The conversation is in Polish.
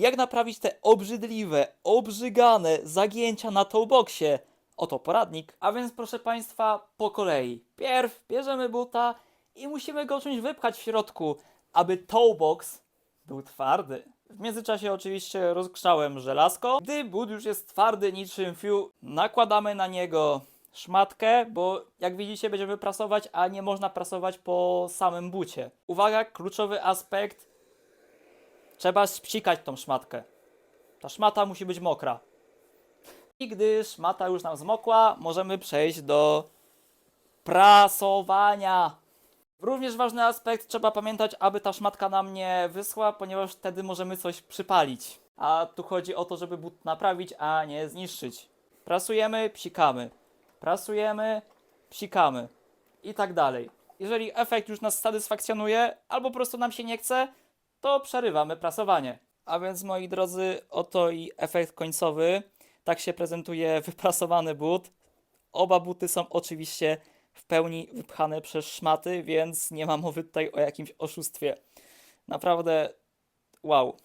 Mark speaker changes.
Speaker 1: jak naprawić te obrzydliwe, obrzygane zagięcia na toolboxie. Oto poradnik. A więc proszę Państwa, po kolei. Pierw bierzemy buta i musimy go czymś wypchać w środku, aby toolbox był twardy. W międzyczasie oczywiście rozgrzałem żelazko. Gdy but już jest twardy niczym fiu, nakładamy na niego szmatkę, bo jak widzicie będziemy prasować, a nie można prasować po samym bucie. Uwaga, kluczowy aspekt. Trzeba spsikać tą szmatkę. Ta szmata musi być mokra. I gdy szmata już nam zmokła, możemy przejść do prasowania. Również ważny aspekt, trzeba pamiętać, aby ta szmatka nam nie wyschła, ponieważ wtedy możemy coś przypalić. A tu chodzi o to, żeby but naprawić, a nie zniszczyć. Prasujemy, psikamy. Prasujemy, psikamy. I tak dalej. Jeżeli efekt już nas satysfakcjonuje, albo po prostu nam się nie chce, to przerywamy prasowanie. A więc moi drodzy, oto i efekt końcowy. Tak się prezentuje wyprasowany but. Oba buty są oczywiście w pełni wypchane przez szmaty, więc nie ma mowy tutaj o jakimś oszustwie. Naprawdę wow.